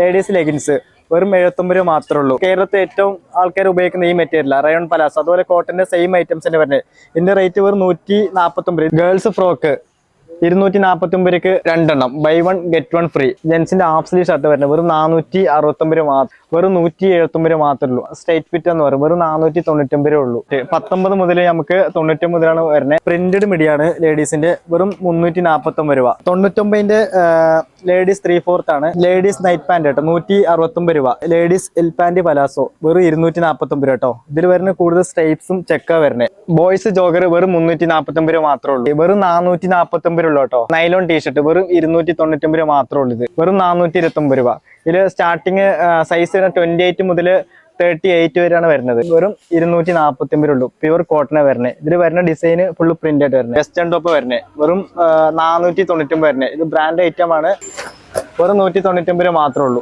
Ladies leggings വെറും എഴുപത്തൊമ്പത് മാത്രമേ ഉള്ളൂ. കേരളത്തിൽ ഏറ്റവും ആൾക്കാർ ഉപയോഗിക്കുന്ന ഈ മെറ്റീരിയൽ റയോൺ പലാസ് അതുപോലെ കോട്ടന്റെ സെയിം ഐറ്റംസ് തന്നെ പറഞ്ഞത് ഇതിന്റെ റേറ്റ് വെറും നൂറ്റി നാൽപ്പത്തൊമ്പത് ഗേൾസ് ഫ്രോക്ക് ഇരുന്നൂറ്റി നാൽപ്പത്തി ഒമ്പതിലേക്ക് രണ്ടെണ്ണം buy one get one free ജെൻസിന്റെ half sleeve shirt വരുന്നത് വെറും നാനൂറ്റി അറുപത്തൊമ്പത് മാത്രം. വെറും നൂറ്റി എഴുപത്തൊമ്പത് മാത്രമേ ഉള്ളൂ. സ്ട്രേറ്റ് ഫിറ്റ് എന്ന് പറയും. വെറും നാനൂറ്റി തൊണ്ണൂറ്റൊമ്പത് ഉള്ളൂ. പത്തൊമ്പത് മുതൽ നമുക്ക് തൊണ്ണൂറ്റി മുതലാണ് വരുന്നത്. പ്രിന്റഡ് മിഡിയാണ് ലേഡീസിന്റെ വെറും മുന്നൂറ്റി നാൽപ്പത്തൊമ്പത് രൂപ. തൊണ്ണൂറ്റൊമ്പതിന്റെ ലേഡീസ് ത്രീ ഫോർത്ത് ആണ്. ലേഡീസ് നൈറ്റ് പാന്റ് കേട്ടോ. നൂറ്റി അറുപത്തൊമ്പത് രൂപ. Ladies L pant palazzo. വെറും ഇരുന്നൂറ്റി നാൽപ്പത്തൊമ്പത് രൂപ കേട്ടോ. ഇതിൽ വരുന്ന കൂടുതൽ സ്റ്റൈപ്സും ചെക്ക വരുന്നത് ബോയ്സ് ജോഗർ വെറും മുന്നൂറ്റി നാൽപ്പത്തി ഒമ്പത് രൂപ മാത്രമേ ഉള്ളൂ. വെറും നാനൂറ്റി നാൽപ്പത്തൊമ്പത് രൂപ കേട്ടോ. നൈലോൺ ടീഷർട്ട് വെറും ഇരുന്നൂറ്റി തൊണ്ണൂറ്റൊമ്പത് രൂപ മാത്രമേ ഉള്ളൂ ഇത്. വെറും നാനൂറ്റി ഇരുപത്തൊമ്പത് രൂപ. ഇതിൽ സ്റ്റാർട്ടിങ് സൈസ് ട്വന്റി എയ്റ്റ് മുതൽ തേർട്ടി എയ്റ്റ് വരെയാണ് വരുന്നത്. വെറും ഇരുന്നൂറ്റി നാൽപ്പത്തി ഒമ്പത് ഉള്ളൂ പ്യുവർ കോട്ടൺ വരുന്നത് ഇതിൽ വരുന്ന ഡിസൈൻ ഫുള്ള് പ്രിന്റ് ആയിട്ട് വരുന്നത് വെസ്റ്റേൺ ടോപ്പ് വരുന്നത് വെറും നാനൂറ്റി തൊണ്ണൂറ്റി ഒമ്പത് വരുന്നത് ഇത് ബ്രാൻഡ് ഐറ്റം ആണ്. വെറും നൂറ്റി തൊണ്ണൂറ്റി ഒമ്പത് മാത്രമേ ഉള്ളൂ.